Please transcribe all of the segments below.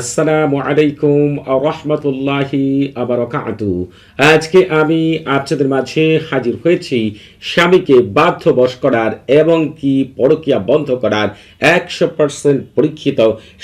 আসসালামু আলাইকুম রহমতুল্লাহি আবরকাতু। আজকে আমি আপনাদের মাঝে হাজির হয়েছি স্বামীকে বাধ্য বশ করার এবং কি পরকিয়া বন্ধ করার একশো পার্সেন্ট পরীক্ষিত,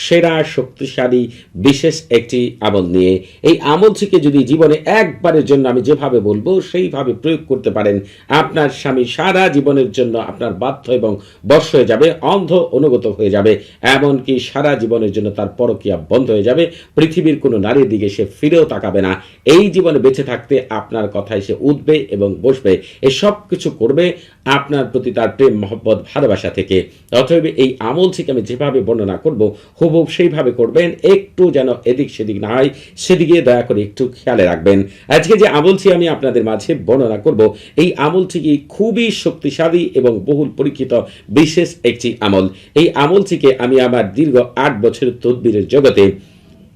সেরা, শক্তিশালী, বিশেষ একটি আমল নিয়ে। এই আমলটিকে যদি জীবনে একবারের জন্য আমি যেভাবে বলব, সেইভাবে প্রয়োগ করতে পারেন। আপনার স্বামী সারা জীবনের জন্য আপনার বাধ্য এবং বশ হয়ে যাবে, অন্ধ অনুগত হয়ে যাবে। এমনকি সারা জীবনের জন্য তার পরকিয়া হয়ে যাবে, পৃথিবীর কোনো নারীর দিকে সে ফিরেও তাকাবে না। এই জীবনে বেঁচে থাকতে আপনার কথায় সে উঠবে এবং বসবে। এই সব কিছু করবে আপনার প্রতি তার প্রেম, মহব্বত, ভালোবাসা থেকে। অতএব এই আমল থেকে আমি যেভাবে বর্ণনা করব হুবহুব সেইভাবে করবেন। একটু যেন এদিক সেদিক না হয়, সেদিকে দয়া করে একটু খেয়ালে রাখবেন। আজকে যে আমলটি আমি আপনাদের মাঝে বর্ণনা করব, এই আমলটিকে খুবই শক্তিশালী এবং বহুল পরীক্ষিত বিশেষ একটি আমল। এই আমলটিকে আমি আমার দীর্ঘ আট বছরের তদবিরের জগতে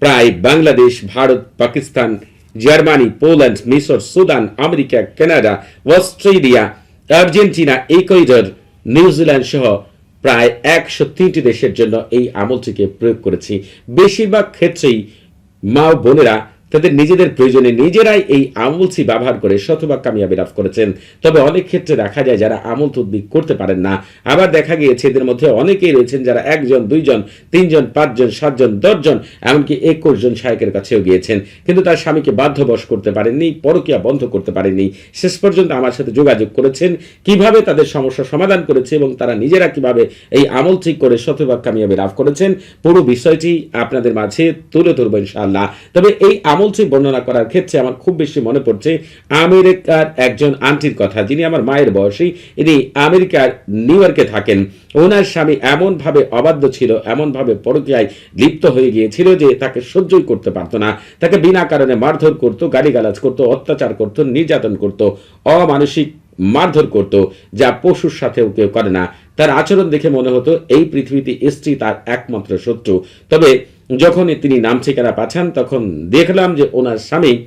প্রায় বাংলাদেশ, ভারত, পাকিস্তান, জার্মানি, পোল্যান্ড, মিশর, Sudan, America, Canada, Australia, Argentina, Ecuador, New Zealand সহ প্রায় একশো তিনটি দেশের জন্য এই আমলটিকে প্রয়োগ করেছি। বেশিরভাগ ক্ষেত্রেই মা বোনেরা তাদের নিজেদের প্রয়োজনে নিজেরাই এই আমলসি ব্যবহার করে শতভাগ কামিয়াবি লাভ করেছেন। তবে অনেক ক্ষেত্রে দেখা যায় যারা আমল তদ্বিক করতে পারেন না। আবার দেখা গিয়েছে এদের মধ্যে অনেকেই রয়েছেন যারা একজন, দুইজন, তিনজন, পাঁচজন, সাতজন, দশজন, এমনকি একুশ জন শায়কের কাছেও গিয়েছেন। কিন্তু তার স্বামীকে বাধ্যবশ করতে পারেননি, পরকিয়া বন্ধ করতে পারেননি। শেষ পর্যন্ত আমার সাথে যোগাযোগ করেছেন, কীভাবে তাদের সমস্যা সমাধান করেছে এবং তারা নিজেরা কীভাবে এই আমল ঠিক করে শতভাগ কামিয়াবি লাভ করেছেন, পুরো বিষয়টি আপনাদের মাঝে তুলে ধরবো ইনশাআল্লাহ। তবে এই আমল আমলটি বর্ণনা করার ক্ষেত্রে আমার খুব বেশি মনে পড়ছে আমেরিকার একজন আন্টির কথা, যিনি আমার মায়ের বয়সী ইনি আমেরিকার নিউ ইয়র্কে থাকেন। ওনার স্বামী এমনভাবে অবাধ্য ছিল, এমনভাবে পরকীয়ায় লিপ্ত হয়ে গিয়েছিল যে তাকে সহ্যই করতে পারতো না। তাকে বিনা কারণে মারধর করতো, গালিগালাজ করতো, অত্যাচার করতো, নির্যাতন করতো, অমানসিক মারধর করত, যা পশুর সাথেও কেউ করে না। তার আচরণ দেখে মনে হতো, এই পৃথিবীতে স্ত্রী তার একমাত্র শত্রু। তবে যখনই তিনি নাম ঠিকানা পাঠান, তখন দেখলাম যে ওনার স্বামী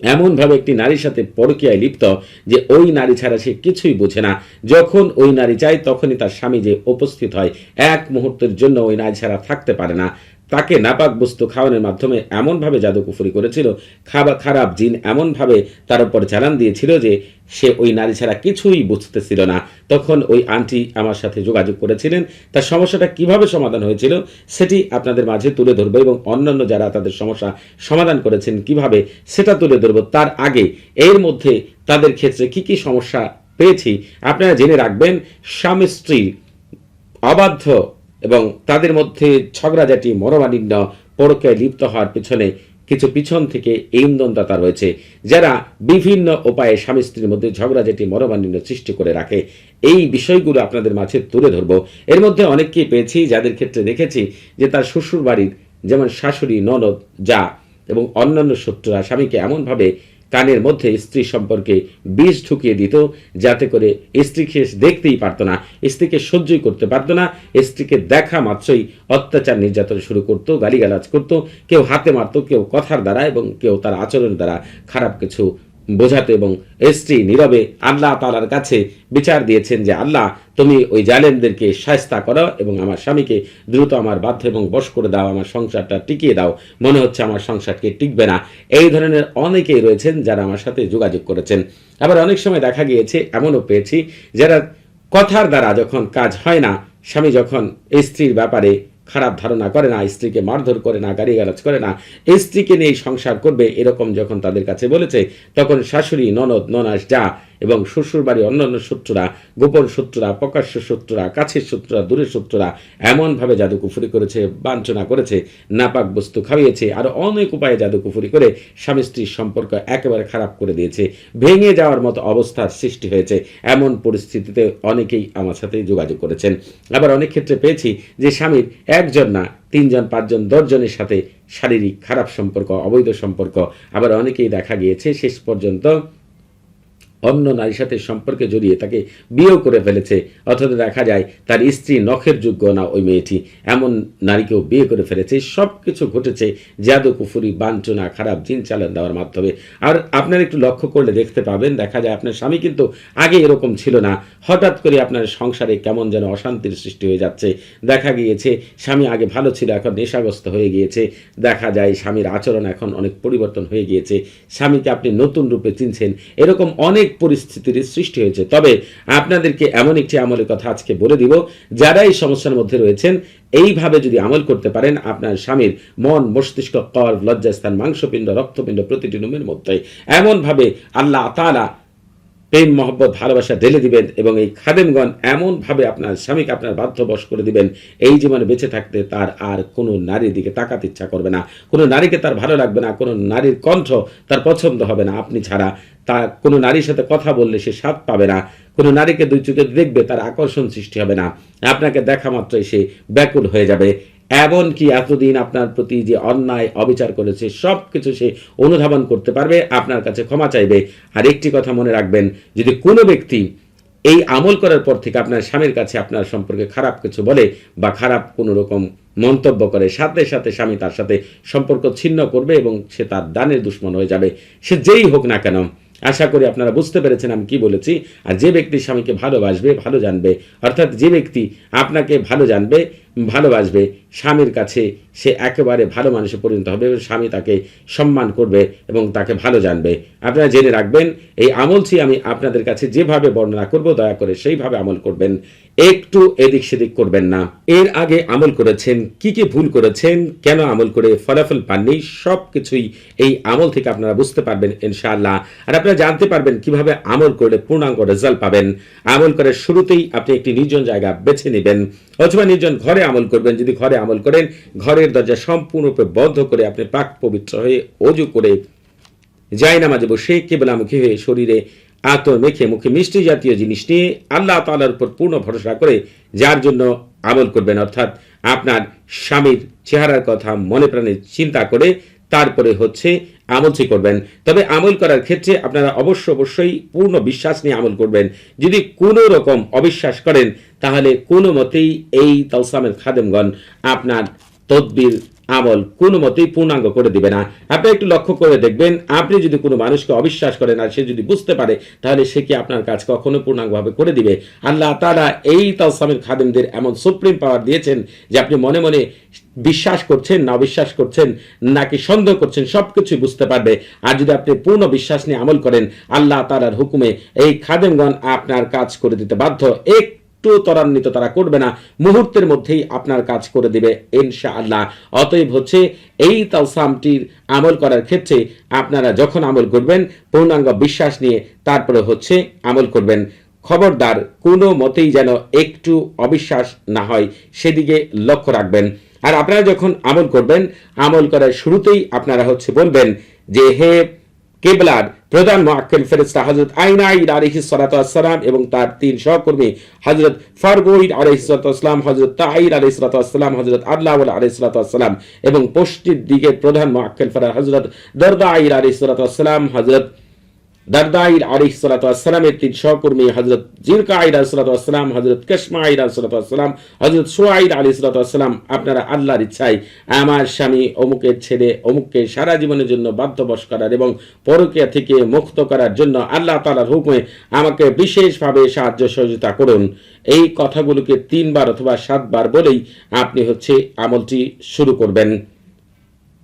এমনভাবে একটি নারীর সাথে পরকিয়ায় লিপ্ত যে ওই নারী ছাড়া সে কিছুই বোঝে না। যখন ওই নারী চায়, তখনই তার স্বামী যে উপস্থিত হয়, এক মুহূর্তের জন্য ওই নারী ছাড়া থাকতে পারে না। তাকে নাপাক বস্তু খাওয়ানোর মাধ্যমে এমনভাবে জাদুকুফুরি করেছিল খাবার খারাপ জিন এমনভাবে তার উপর চালান দিয়েছিল যে সে ওই নারী ছাড়া কিছুই বুঝতেছিল না। তখন ওই আন্টি আমার সাথে যোগাযোগ করেছিলেন। তার সমস্যাটা কীভাবে সমাধান হয়েছিল সেটি আপনাদের মাঝে তুলে ধরবো এবং অন্যান্য যারা তাদের সমস্যা সমাধান করেছেন কীভাবে সেটা তুলে ধরবো তার আগে। এর মধ্যে তাদের ক্ষেত্রে কি কি সমস্যা পেয়েছি আপনারা জেনে রাখবেন। স্বামী স্ত্রী অবাধ্য এবং তাদের মধ্যে ঝগড়াঝাটি মনোমালিন্য পরকায় লিপ্ত হওয়ার পিছনে কিছু পিছন থেকে এই ইন্ধনদাতা রয়েছে, যারা বিভিন্ন উপায়ে স্বামী স্ত্রীর মধ্যে ঝগড়াঝাটি মনোমালিন্য সৃষ্টি করে রাখে। এই বিষয়গুলো আপনাদের মাঝে তুলে ধরবো। এর মধ্যে অনেককেই পেয়েছি, যাদের ক্ষেত্রে দেখেছি যে তার শ্বশুর বাড়ির যেমন শাশুড়ি, ননদ, যা এবং অন্যান্য শত্রুরা স্বামীকে এমনভাবে কানের মধ্যে স্ত্রী সম্পর্কে বিষ ঢুকিয়ে দিত, যাতে করে স্ত্রীকে দেখতেই পারত না। স্ত্রীকে সহ্যই করতে পারত না। স্ত্রীকে দেখা মাত্রই অত্যাচার নির্যাতন শুরু করত, গালিগালাজ করত। কেউ হাতে মারত, কেউ কথার দ্বারা এবং কেউ তার আচরণের দ্বারা খারাপ কিছু বোঝাতে এবং স্ত্রী নীরবে আল্লাহ তালার কাছে বিচার দিয়েছেন যে, আল্লাহ, তুমি ওই জালেমদেরকে সায়স্তা করো এবং আমার স্বামীকে দ্রুত আমার বাধ্য এবং বশ করে দাও, আমার সংসারটা টিকিয়ে দাও। মনে হচ্ছে আমার সংসারকে টিকবে না। এই ধরনের অনেকেই রয়েছেন যারা আমার সাথে যোগাযোগ করেছেন। আবার অনেক সময় দেখা গিয়েছে, এমনও পেয়েছি, যারা কথার দ্বারা যখন কাজ হয় না, স্বামী যখন স্ত্রীর ব্যাপারে খারাপ ধারণা করে না, স্ত্রীকে মারধর করে না গাড়ি গালাজ করে না স্ত্রীকে নিয়ে সংসার করবে এরকম যখন তাদের কাছে বলেছে, তখন শাশুড়ি, ননদ, ননাস, যা এবং শ্বশুরবাড়ি অন্যান্য শত্রুরা, গোপন শত্রুরা, প্রকাশ্য শত্রুরা, কাছের শত্রুরা, দূরের শত্রুরা এমনভাবে জাদুকুফুরি করেছে, বাঞ্ছনা করেছে, নাপাক বস্তু খাইয়েছে, আর অনেক উপায়ে জাদুকুফুরি করে স্বামী স্ত্রীর সম্পর্ক একেবারে খারাপ করে দিয়েছে। ভেঙে যাওয়ার মতো অবস্থার সৃষ্টি হয়েছে। এমন পরিস্থিতিতে অনেকেই আমার সাথে যোগাযোগ করেছেন। আবার অনেক ক্ষেত্রে পেয়েছি যে স্বামীর একজন না, তিনজন, পাঁচজন, দশজনের সাথে শারীরিক খারাপ সম্পর্ক, অবৈধ সম্পর্ক। আবার অনেকেই দেখা গিয়েছে শেষ পর্যন্ত অন্য নারীর সাথে সম্পর্কে জড়িয়ে তাকে বিয়েও করে ফেলেছে অথচ দেখা যায় তার স্ত্রী নখের যোগ্য না ওই মেয়েটি, এমন নারীকেও বিয়ে করে ফেলেছে সব কিছু ঘটেছে জাদু, কুফুরি, বাঞ্ছনা, খারাপ জিন চালান দেওয়ার মাধ্যমে। আর আপনারা একটু লক্ষ্য করলে দেখতে পাবেন, দেখা যায় আপনার স্বামী কিন্তু আগে এরকম ছিল না। হঠাৎ করে আপনার সংসারে কেমন যেন অশান্তির সৃষ্টি হয়ে যাচ্ছে। দেখা গিয়েছে, স্বামী আগে ভালো ছিল, এখন নেশাগ্রস্ত হয়ে গিয়েছে। দেখা যায় স্বামীর আচরণ এখন অনেক পরিবর্তন হয়ে গিয়েছে। স্বামীকে আপনি নতুন রূপে চিনছেন। এরকম অনেক পরিস্থিতির সৃষ্টি হয়েছে। তবে আপনাদেরকে এমন একটি আমলের কথা আজকে বলে দিব, যারা এই সমস্যার মধ্যে রয়েছেন, এইভাবে যদি আমল করতে পারেন, আপনার স্বামীর মন, মস্তিষ্ক কর লজ্জাস্থান, মাংসপিণ্ড, রক্তপিণ্ড প্রতিটি রুমের মধ্যে এমনভাবে আল্লাহ তালা প্রেম, মহব্বত, ভালোবাসা ঢেলে দিবেন এবং এই খাদেমগণ এমনভাবে আপনার স্বামীকে আপনার বাধ্যবশ করে দিবেন, এই জীবনে বেঁচে থাকতে তার আর কোনো নারীর দিকে তাকাতে ইচ্ছা করবে না। কোনো নারীকে তার ভালো লাগবে না, কোনো নারীর কণ্ঠ তার পছন্দ হবে না। আপনি ছাড়া তার কোনো নারীর সাথে কথা বললে সে স্বাদ পাবে না। কোনো নারীকে দুই চোখে দেখবে তার আকর্ষণ সৃষ্টি হবে না। আপনাকে দেখা মাত্রই সে ব্যাকুল হয়ে যাবে। এমনকি এতদিন আপনার প্রতি যে অন্যায়, অবিচার করেছে সব কিছু সে অনুধাবন করতে পারবে, আপনার কাছে ক্ষমা চাইবে। আর একটি কথা মনে রাখবেন, যদি কোনো ব্যক্তি এই আমল করার পর থেকে আপনার স্বামীর কাছে আপনার সম্পর্কে খারাপ কিছু বলে বা খারাপ কোনো রকম মন্তব্য করে, সাথে সাথে স্বামী তার সাথে সম্পর্ক ছিন্ন করবে এবং সে তার দানের দুশ্মন হয়ে যাবে। সে যেই হোক না কেন, আশা করি আপনারা বুঝতে পেরেছেন আমি কি বলেছি। আর যে ব্যক্তি স্বামীকে ভালোবাসবে, ভালো জানবে, অর্থাৎ যে ব্যক্তি আপনাকে ভালো জানবে ভালোবাসবে, স্বামীর কাছে সে একেবারে ভালো মানুষে পরিণত হবে এবং স্বামী তাকে সম্মান করবে এবং তাকে ভালো জানবে। আপনারা জেনে রাখবেন, এই আমলটি আমি আপনাদের কাছে যেভাবে বর্ণনা করব, দয়া করে সেইভাবে আমল করবেন। একটু এদিক সেদিক করবেন না। এর আগে আমল করেছেন, কি কি ভুল করেছেন, কেন আমল করে ফলাফল পাননি সব কিছুই এই আমল থেকে আপনারা বুঝতে পারবেন ইনশাআল্লাহ। আর আপনারা জানতে পারবেন কীভাবে আমল করলে পূর্ণাঙ্গ রেজাল্ট পাবেন। আমল করার শুরুতেই আপনি একটি নির্জন জায়গা বেছে নেবেন, অথবা নির্জন ঘরে আমল করবেন, যদি ঘরে আমল করেন, ঘরের দরজা সম্পূর্ণরূপে বন্ধ করে আপনি পাক পবিত্র হয়ে অজু করে যায় নামাজে বসে কেবলামুখী হয়ে শরীরে আতর মেখে মুখে মিষ্টি জাতীয় জিনিস নিয়ে আল্লাহ তালার উপর পূর্ণ ভরসা করে যার জন্য আমল করবেন। অর্থাৎ আপনার স্বামীর চেহারার কথা মনে প্রাণে চিন্তা করে তারপরে হচ্ছে আমলটি করবেন। তবে আমল করার ক্ষেত্রে আপনারা অবশ্য অবশ্যই পূর্ণ বিশ্বাস নিয়ে আমল করবেন। যদি কোনো রকম অবিশ্বাস করেন তাহলে কোনো মতেই এই তালসামের খাদেমগণ আপনার তদবির, আমল কোনো মতেই পূর্ণাঙ্গ করে দিবে না। আপনি একটু লক্ষ্য করে দেখবেন, আপনি যদি কোনো মানুষকে অবিশ্বাস করেন আর সে যদি বুঝতে পারে, তাহলে সে কি আপনার কাজ কখনো পূর্ণাঙ্গভাবে করে দিবে? আল্লাহ তারা এই তালসামের খাদেমদের এমন সুপ্রিম পাওয়ার দিয়েছেন যে আপনি মনে মনে বিশ্বাস করছেন, না অবিশ্বাস করছেন, নাকি সন্দেহ করছেন সব কিছুই বুঝতে পারবে। আর যদি আপনি পূর্ণ বিশ্বাস নিয়ে আমল করেন, আল্লাহ তালার হুকুমে এই খাদেমগণ আপনার কাজ করে দিতে বাধ্য। এক একটু ত্বরান্বিত তারা করবে না। মুহূর্তের মধ্যেই আপনার কাজ করে দিবে ইনশা আল্লাহ অতএব হচ্ছে এই তালসামটির আমল করার ক্ষেত্রে আপনারা যখন আমল করবেন, পূর্ণাঙ্গ বিশ্বাস নিয়ে তারপরে হচ্ছে আমল করবেন। খবরদার, কোনো মতেই যেন একটু অবিশ্বাস না হয়, সেদিকে লক্ষ্য রাখবেন। আর আপনারা যখন আমল করবেন, আমল করার শুরুতেই আপনারা হচ্ছে বলবেন যে, হে কেবলার প্রধান মোয়াক্কেল ফেরেস্তা হজরত আইনাইদ আলহি সালাতাম এবং তার তিন সহকর্মী হজরত ফারগোইদ আলহিসাম হজরত তাহির আলহি সালাতাম হজরত আল্লাহ আলহি সালাতাম এবং পশ্চিম দিকের প্রধান মোয়াক্কেল ফেরার হজরত দরদা আইর আলহি সালাতাম হজরত দারদাইর আলিহ সালাতামের তিন সহকর্মী হজরত জিরকা আইর সালাতাম হজরত কসমা আইর সালাতাম হজরত সোয়াইর আলী সালাতাম আপনারা আল্লাহর ইচ্ছায় আমার স্বামী অমুকের ছেলে অমুককে সারা জীবনের জন্য বাধ্যবশ করার এবং পরকিয়া থেকে মুক্ত করার জন্য আল্লাহ তালার হুকুমে আমাকে বিশেষভাবে সাহায্য সহযোগিতা করুন। এই কথাগুলোকে তিনবার অথবা সাতবার বলেই আপনি হচ্ছে আমলটি শুরু করবেন।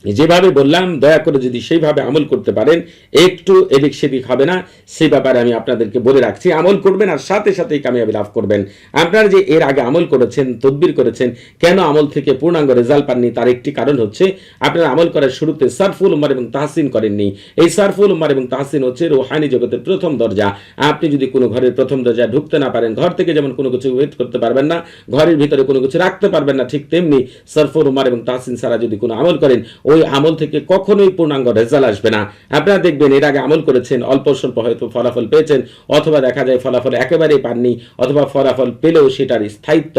যেভাবে বললাম, দয়া করে যদি সেইভাবে আমল করতে পারেন, একটু এদিক সেদিক হবে না। সেই ব্যাপারে আমি আপনাদেরকে বলে রাখছি, আমল করবেন আর সাথে সাথেই কামিয়াবি লাভ করবেন। আপনারা যে এর আগে আমল করেছেন, তদবির করেছেন, কেন আমল থেকে পূর্ণাঙ্গ রেজাল্ট পাননি, তার একটি কারণ হচ্ছে আপনারা আমল করার শুরুতে সারফুল উম্মার এবং তাহসিন করেননি। এই সারফুল উম্মার এবং তাহসিন হচ্ছে রোহানি জগতের প্রথম দরজা। আপনি যদি কোনো ঘরের প্রথম দরজায় ঢুকতে না পারেন, ঘর থেকে যেমন কোনো কিছু ওয়েট করতে পারবেন না, ঘরের ভিতরে কোনো কিছু রাখতে পারবেন না, ঠিক তেমনি সারফুল উম্মার এবং তাহসিন সারা যদি কোনো আমল করেন ওই আমল থেকে কখনোই পূর্ণাঙ্গ রেজাল্ট আসবে না। আপনারা দেখবেন এর আগে আমল করেছেন, অল্প স্বল্প হয়তো ফলাফল পেয়েছেন, অথবা দেখা যায় ফলাফল একেবারেই পাননি, অথবা ফলাফল পেলেও সেটার স্থায়িত্ব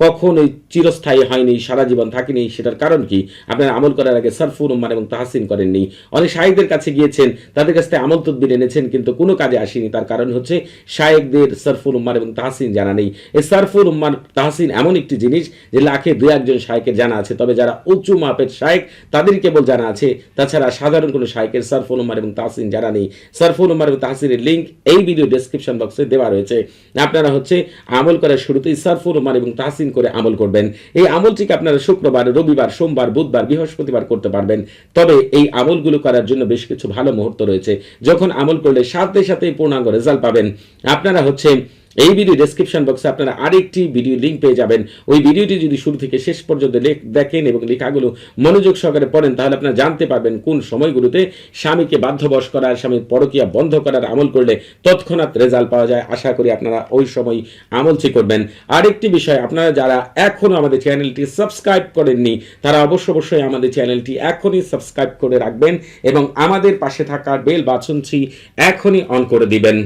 কখনোই চিরস্থায়ী হয়নি, সারা জীবন থাকেনি। সেটার কারণ কি? আপনারা আমল করার আগে সারফুর উম্মান এবং তাহাসিন করেননি। অনেক শাহেকদের কাছে গিয়েছেন, তাদের কাছ থেকে আমল তদ্বির এনেছেন, কিন্তু কোনো কাজে আসেনি। তার কারণ হচ্ছে শায়েকদের সারফুল উম্মার এবং তাহাসিন জানা নেই। এই সারফুল উম্মার, তাহাসিন এমন একটি জিনিস যে লাখে দু একজন শায়েকের জানা আছে। তবে যারা উঁচু মাপের শায়েক তাদের কেবল জানা আছে। তাছাড়া সাধারণ কোনো শায়েকের সারফুল উম্মার এবং তাহসিন জানা নেই। সারফুল উম্মার এবং তাহসিনের লিঙ্ক এই ভিডিও ডেসক্রিপশন বক্সে দেওয়া রয়েছে। আপনারা হচ্ছে আমল করার শুরুতেই সারফুল উম্মার এবং তাহসিন করে আমল করবেন। এই আমলটিকে আপনারা শুক্রবার, রবিবার, সোমবার, বুধবার, বৃহস্পতিবার করতে পারবেন। তবে এই আমলগুলো করার জন্য বেশ কিছু ভালো মুহূর্ত রয়েছে। যখন আমল করলে সাথে সাথে পূর্ণাঙ্গ রেজাল্ট পাবেন। আপনারা হচ্ছে এই ভিডিও ডেসক্রিপশন বক্সে আপনারা আরেকটি ভিডিও লিঙ্ক পেয়ে যাবেন। ওই ভিডিওটি যদি শুরু থেকে শেষ পর্যন্ত দেখেন এবং লেখাগুলো মনোযোগ সহকারে পড়েন, তাহলে আপনারা জানতে পারবেন কোন সময়গুলোতে স্বামীকে বাধ্যবশ করার, স্বামীর পরকিয়া বন্ধ করার আমল করলে তৎক্ষণাৎ রেজাল্ট পাওয়া যায়। আশা করি আপনারা ওই সময় আমলটি করবেন। আরেকটি বিষয়, আপনারা যারা এখনও আমাদের চ্যানেলটি সাবস্ক্রাইব করেননি, তারা অবশ্য অবশ্যই আমাদের চ্যানেলটি এখনই সাবস্ক্রাইব করে রাখবেন এবং আমাদের পাশে থাকা বেল বাটনটি এখনই অন করে দিবেন।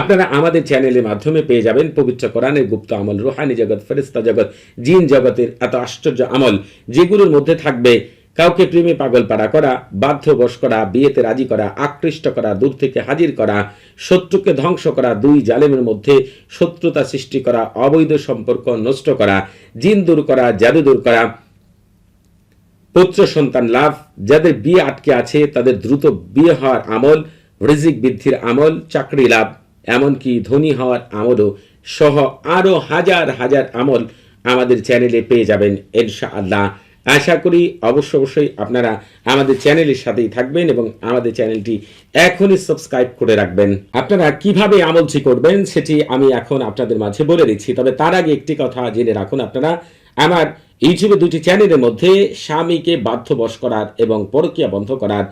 আপনারা আমাদের চ্যানেলের মাধ্যমে পেয়ে যাবেন পবিত্র কোরআনের গুপ্ত আমল, রুহানি জগৎ ফেরিস্তা জগৎ, জিন জগতের এত আশ্চর্য আমল, যেগুলোর মধ্যে থাকবে কাউকে প্রেমে পাগল পাড়া করা বাধ্যবশ করা, বিয়েতে রাজি করা, আকৃষ্ট করা, দূর থেকে হাজির করা, শত্রুকে ধ্বংস করা, দুই জালেমের মধ্যে শত্রুতা সৃষ্টি করা, অবৈধ সম্পর্ক নষ্ট করা, জিন দূর করা, জাদু দূর করা, পুত্র সন্তান লাভ, যাদের বিয়ে আটকে আছে, তাদের দ্রুত বিয়ে হওয়ার আমল, রিজিক বৃদ্ধির আমল, চাকরি লাভ। এমনকি ধনী হওয়ার আমলও সহ আরও হাজার হাজার আমল আমাদের চ্যানেলে পেয়ে যাবেন ইনশা আল্লাহ আশা করি অবশ্য অবশ্যই আপনারা আমাদের চ্যানেলের সাথেই থাকবেন এবং আমাদের চ্যানেলটি এখনই সাবস্ক্রাইব করে রাখবেন। আপনারা কীভাবে আমলটি করবেন সেটি আমি এখন আপনাদের মাঝে বলে দিচ্ছি। তবে তার আগে একটি কথা জেনে রাখুন আপনারা, আমার ইউটিউবে দুটি চ্যানেলের মধ্যে স্বামীকে বাধ্যবশ করার এবং পরকীয়া বন্ধ করার,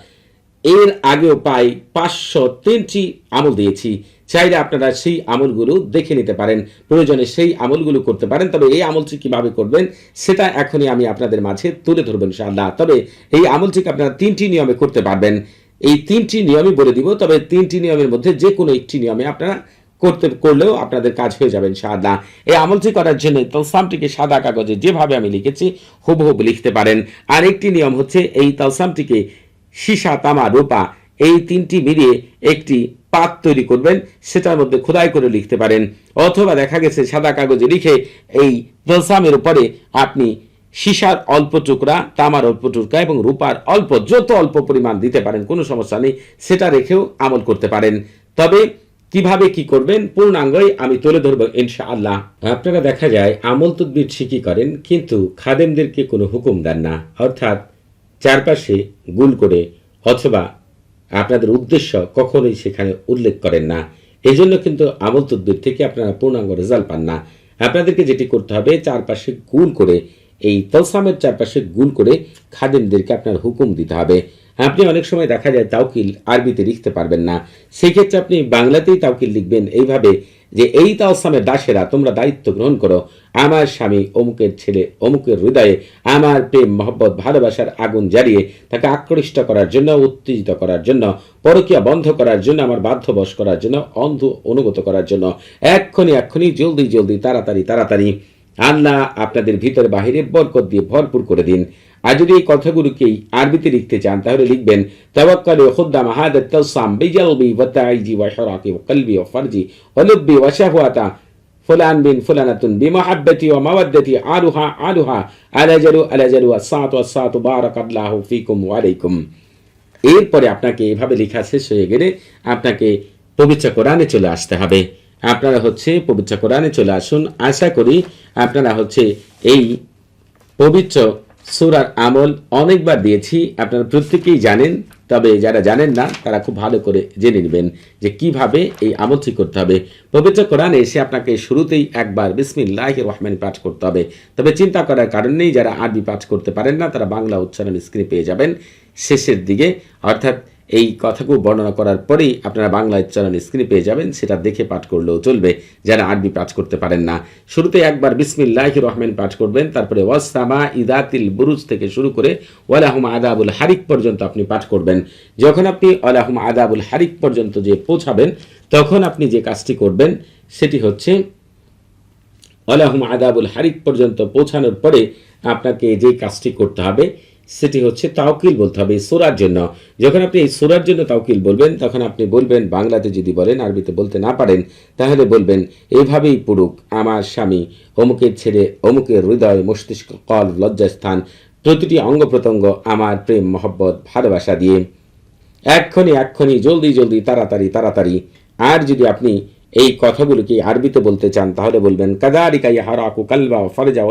এর আগেও প্রায় পাঁচশো তিনটি আমল দিয়েছি। চাইলে আপনারা সেই আমলগুলো দেখে নিতে পারেন, প্রয়োজনে সেই আমলগুলো করতে পারেন। তবে এই আমলটি কীভাবে করবেন, সেটা এখনই আমি আপনাদের মাঝে তুলে ধরবেন ইনশাআল্লাহ। তবে এই আমলটিকে আপনারা তিনটি নিয়মে করতে পারবেন। এই তিনটি নিয়মই বলে দিব, তবে তিনটি নিয়মের মধ্যে যে কোনো একটি নিয়মে আপনারা করতে, করলেও আপনাদের কাজ হয়ে যাবেন সাদা এই আমলটি করার জন্য তলসামটিকে সাদা কাগজে যেভাবে আমি লিখেছি হুবহুব লিখতে পারেন। আর একটি নিয়ম হচ্ছে এই তলসামটিকে সীসা, তামা, রূপা এই তিনটি মিলিয়ে একটি পাত তৈরি করবেন, সেটার মধ্যে খোদাই করে লিখতে পারেন। অথবা দেখা গেছে সাদা কাগজে লিখে এই তলসামের উপরে আপনি সীসার অল্প টুকরা, তামার অল্প টুকরা এবং রূপার অল্প, যত অল্প পরিমাণ দিতে পারেন, কোনো সমস্যা নেই, সেটা রেখেও আমল করতে পারেন। তবে কীভাবে কি করবেন, পূর্ণাঙ্গই আমি তুলে ধরবো ইনশা আল্লাহ আপনারা দেখা যায়, আমল তদ্বির ঠিকই করেন, কিন্তু খাদেমদেরকে কোনো হুকুম দেন না। অর্থাৎ চারপাশে গুল করে অথবা আপনাদের উদ্দেশ্য কখনোই সেখানে উল্লেখ করেন না। এই জন্য কিন্তু আমল তদ্বির থেকে আপনারা পূর্ণাঙ্গ রেজাল্ট পান না। আপনাদেরকে যেটি করতে হবে, চারপাশে গুল করে এই তলসামের চারপাশে গুল করে খাদেমদেরকে আপনার হুকুম দিতে হবে। আপনি অনেক সময় দেখা যায় তাওকিল আরবিতে লিখতে পারবেন না। সেই ক্ষেত্রে আপনি বাংলাতেই তাওকিল লিখবেন এইভাবে যে, এই তাওসামের দাসেরা, তোমরা দায়িত্ব গ্রহণ করো। আমার স্বামী অমুকের ছেলে, অমুকের হৃদয়ে আমার প্রেম, মহব্বত, ভালোবাসার আগুন জ্বালিয়ে তাকে আকৃষ্ট করার জন্য, উত্তেজিত করার জন্য, পরকিয়া বন্ধ করার জন্য, আমার বাধ্যবশ করার জন্য, অন্ধ অনুগত করার জন্য, এক্ষুনি এক্ষুনি, জলদি জলদি, তাড়াতাড়ি তাড়াতাড়ি আল্লাহ আপনাদের ভিতরে বাহিরে বরকত দিয়ে ভরপুর করে দিন। আর যদি এই কথাগুলোকেই আরবিতে লিখতে চান, তাহলে লিখবেন, তাওয়াক্কালু খুদ্দাম হাদা তাওসাম বিজালবি ওয়া তাইজি ওয়া ওয়া কলবি ওয়া ফারজি ওয়া ওয়া শাহওয়াতা ফুলান বিন ফুলানাতুন বিমাহাব্বতি ওয়া মাওয়াদ্দাতি আলুহা আলুহা আলাজালু আসসাতু আসসাতু বারাকাল্লাহু ফিকুম ওয়া আলাইকুম। এরপরে আপনাকে এভাবে লেখা শেষ হয়ে গেলে আপনাকে পবিত্র কোরআনে চলে আসতে হবে। আপনারা হচ্ছে পবিত্র কোরআনে চলে আসুন। আশা করি আপনারা হচ্ছে এই পবিত্র সুরার আমল অনেকবার দিয়েছি। আপনারা প্রত্যেকেই জানেন, তবে যারা জানেন না, তারা খুব ভালো করে জেনে নেবেন যে কীভাবে এই আমলটি করতে হবে। পবিত্র কোরআনে এসে আপনাকে শুরুতেই একবার বিসমিল্লাহ রহমান পাঠ করতে হবে। তবে চিন্তা করার কারণ নেই, যারা আরবি পাঠ করতে পারেন না, তারা বাংলা উচ্চারণ স্ক্রিনে পেয়ে যাবেন। শেষের দিকে, অর্থাৎ এই কথাগুলো বর্ণনা করার পরেই আপনারা বাংলা উচ্চারণ স্ক্রিনে পেয়ে যাবেন, সেটা দেখে পাঠ করলেও চলবে যারা আরবি পাঠ করতে পারেন না। শুরুতে একবার বিসমিল্লাহ রহমান পাঠ করবেন, তারপরে ওয়াসামা ইদাতিল বুরুজ থেকে শুরু করে ওয়ালাহুম আদাবুল হারিক পর্যন্ত আপনি পাঠ করবেন। যখন আপনি ওয়ালাহুম আদাবুল হারিক পর্যন্ত যে পৌঁছাবেন, তখন আপনি যে কাজটি করবেন, সেটি হচ্ছে আলাহুম আদাবুল হারিক পর্যন্ত পৌঁছানোর পরে আপনাকে যে কাজটি করতে হবে সেটি হচ্ছে তাওকিল বলতে হবে সুরার জন্য। যখন আপনি এই সুরার জন্য তাওকিল বলবেন, তখন আপনি বলবেন, বাংলাতে যদি বলেন, আরবিতে বলতে না পারেন, তাহলে বলবেন এইভাবেই পুরুক আমার স্বামী অমুকের ছেড়ে অমুকের হৃদয়, মস্তিষ্ক, কল, লজ্জাস্থান, প্রতিটি অঙ্গ প্রত্যঙ্গ আমার প্রেম, মহব্বত, ভালোবাসা দিয়ে। এক্ষণি এক্ষণি, জলদি জলদি, তাড়াতাড়ি তাড়াতাড়ি। আর যদি আপনি এই কথাগুলোকে আরবিতে বলতে চান, তাহলে বলবেন কাদারিকা ইয়াহারাকু কালবা ফরজা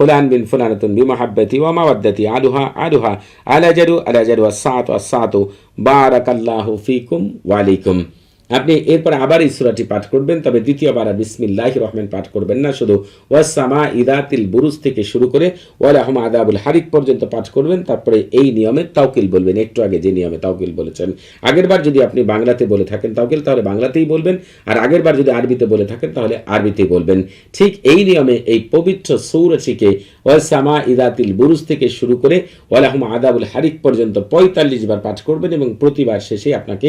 ওলুব্বা ওয়াশাহওয়াতা ফুলান বিন ফুলানাতুন বিমাহাব্বতি ওয়া মাওয়াদ্দাতি আলুহা আলুহা আলাজারু আলাজারু আসাতু আসাতু বারাকাল্লাহু ফিকুম ওয়ালাইকুম আপনি এরপর আবার এই সূরাটি পাঠ করবেন, তবে দ্বিতীয়বার আর বিসমিল্লাহির রহমান পাঠ করবেন না, শুধু ওয়াসামা ইদাতিল বুরুজ থেকে শুরু করে ওয়ালাহুম আদাবুল হারিক পর্যন্ত পাঠ করবেন, তারপরে এই নিয়মে তাওকিল বলবেন, একটু আগে যে নিয়মে তাওকিল বলেছেন। আগেরবার যদি আপনি বাংলাতে বলে থাকেন তাওকিল, তাহলে বাংলাতেই বলবেন, আর আগেরবার যদি আরবিতে বলে থাকেন, তাহলে আরবিতেই বলবেন। ঠিক এই নিয়মে এই পবিত্র সৌরচিকে ওয়াসামা ইদাতিল বুরুজ থেকে শুরু করে ওয়ালাহুম আদাবুল হারিক পর্যন্ত পঁয়তাল্লিশ বার পাঠ করবেন এবং প্রতিবার শেষে আপনাকে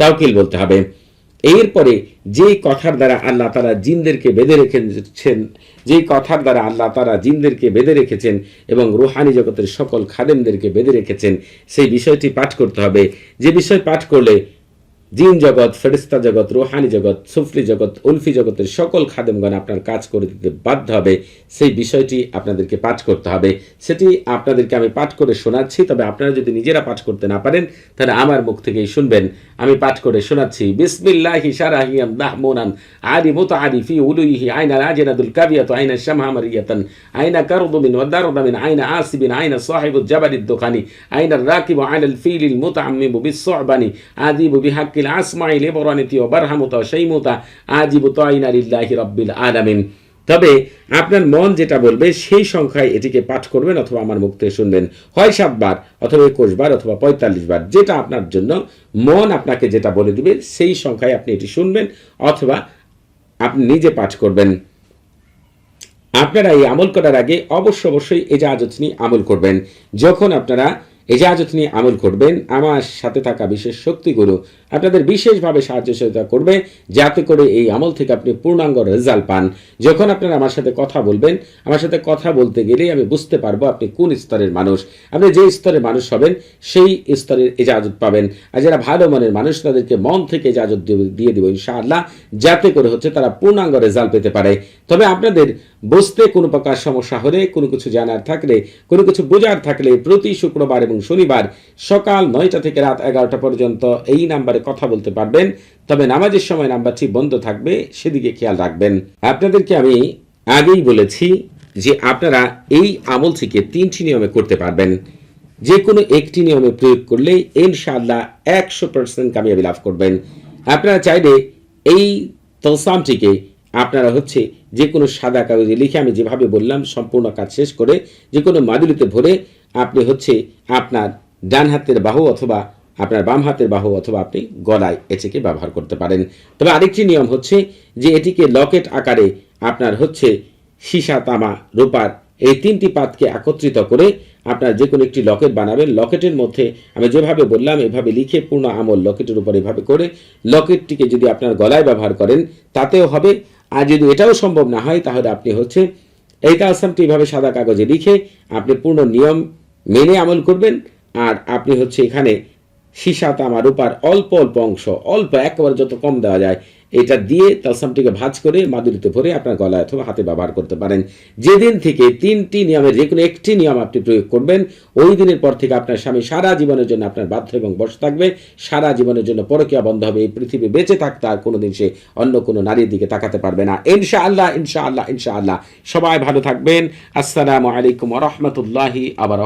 তাওকিল বলতে হবে। এরপরে যেই কথার দ্বারা আল্লাহ তারা জিনদেরকে বেঁধে রেখেছেন, যেই কথার দ্বারা আল্লাহ তারা জিনদেরকে বেঁধে রেখেছেন এবং রুহানি জগতের সকল খাদেমদেরকে বেঁধে রেখেছেন, সেই বিষয়টি পাঠ করতে হবে। যে বিষয় পাঠ করলে জিন জগৎ ফেরিস্তা জগৎ, রোহানি জগৎ সুফলি জগৎ, উলফি জগতের সকল খাদেমগণ আপনার কাজ করে দিতে বাধ্য হবে। সেই বিষয়টি আপনাদেরকে পাঠ করতে হবে। সেটি আপনাদেরকে আমি পাঠ করে শোনাচ্ছি, তবে আপনারা যদি নিজেরা পাঠ করতে না পারেন, তাহলে আমার মুখ থেকেই শুনবেন। আমি পাঠ করে শোনাচ্ছি। বিসমিল্লাহি শারাহিয়াম দাহমুনান আদি মুতাআদি ফি উলুইহি রাজিনাদুল কাবিয়াতু ওয়াদারদামিন আসিবিন জাবালিদ দোকানি রাকিবু ফিলিল আদিবু বিহাক্কিল আসমাইল ইবরানিতি ওয়া বারহামুতা ওয়া শাইমুতা আজিবু তাইনা লিল্লাহি রাব্বিল আলামিন। তবে আপনার মন যেটা বলবে সেই সংখ্যায় এটিকে পাঠ করবেন অথবা আমার মুখ থেকে শুনবেন। হয় সাতবার অথবা একুশ বার অথবা পঁয়তাল্লিশ বার যেটা আপনার জন্য মন আপনাকে যেটা বলে দিবে সেই সংখ্যায় আপনি এটি শুনবেন অথবা আপনি নিজে পাঠ করবেন। আপনারা এই আমল করার আগে অবশ্য অবশ্যই এজাজত নিয়ে আমল করবেন। যখন আপনারা এজাজত নিয়ে আমল করবেন, আমার সাথে থাকা বিশেষ শক্তিগুলো আপনাদের বিশেষভাবে সাহায্য সহায়তা করবে যাতে করে এই আমল থেকে আপনি পূর্ণাঙ্গ রেজাল্ট পান। যখন আপনারা আমার সাথে কথা বলবেন, আমার সাথে কথা বলতে গেলেই আমি বুঝতে পারব আপনি কোন স্তরের মানুষ। আপনি যে স্তরের মানুষ হবেন, সেই স্তরের এজাজত পাবেন। আর যারা ভালো মনের মানুষ, তাদেরকে মন থেকে এজাজত দিয়ে- দিয়ে দেবো ইনশাআল্লাহ, যাতে করে হচ্ছে তারা পূর্ণাঙ্গ রেজাল্ট পেতে পারে। তবে আপনাদের বুঝতে কোনো প্রকার সমস্যা হলে, কোনো কিছু জানার থাকলে, কোনো কিছু বোঝার থাকলে প্রতি শুক্রবার এবং শনিবার সকাল নয়টা থেকে রাত এগারোটা পর্যন্ত এই নাম্বারে কথা বলতে পারবেন। তবে নামাজের সময় নাম্বারটি বন্ধ থাকবে, সেদিকে খেয়াল রাখবেন। আপনাদেরকে আমি আগেই বলেছি যে আপনারা এই আমল থেকে তিনটি নিয়মে করতে পারবেন। যে কোনো একটি নিয়মে প্রয়োগ করলেই ইনশাআল্লাহ একশো পার্সেন্ট কামিয়াবি লাভ করবেন। আপনারা চাইলে এই তলসামটিকে আপনারা হচ্ছে যে কোনো সাদা কাগজে লিখে আমি যেভাবে বললাম, সম্পূর্ণ কাজ শেষ করে যে কোনো মাদুলিতে ভরে আপনি হচ্ছে আপনার ডান হাতের বাহু অথবা আপনার বাম হাতের বাহু অথবা আপনি গলায় এটিকে ব্যবহার করতে পারেন। তবে আরেকটি নিয়ম হচ্ছে যে এটিকে লকেট আকারে আপনার হচ্ছে সীসা, তামা, রূপার এই তিনটি পাতকে একত্রিত করে আপনার যে কোনো একটি লকেট বানাবেন। লকেটের মধ্যে আমি যেভাবে বললাম, এভাবে লিখে পূর্ণ আমল লকেটের উপর এভাবে করে লকেটটিকে যদি আপনার গলায় ব্যবহার করেন, তাতেও হবে। আর যদি এটাও সম্ভব না হয়, তাহলে আপনি হচ্ছে এই তালসামটি এভাবে সাদা কাগজে লিখে আপনি পূর্ণ নিয়ম মেনে আমল করবেন। আর আপনি হচ্ছে এখানে সীসা তামা রূপার অল্প অল্প অংশ, অল্প একেবারে যত কম দেওয়া যায়, এটা দিয়ে তালসামটিকে ভাঁজ করে মাদুরিতে ভরে আপনার গলায় অথবা হাতে ব্যবহার করতে পারেন। যেদিন থেকে তিনটি নিয়মের যে কোনো একটি নিয়ম আপনি প্রয়োগ করবেন, ওই দিনের পর থেকে আপনার স্বামী সারা জীবনের জন্য আপনার বাধ্য এবং বশ থাকবে, সারা জীবনের জন্য পরকিয়া বন্ধ হবে, এই পৃথিবী বেঁচে থাকতে আর কোনোদিন সে অন্য কোনো নারীর দিকে তাকাতে পারবে না। ইনশা আল্লাহ ইনশা আল্লাহ ইনশা আল্লাহ সবাই ভালো থাকবেন। আসসালামু আলাইকুম রহমতুল্লাহি আবার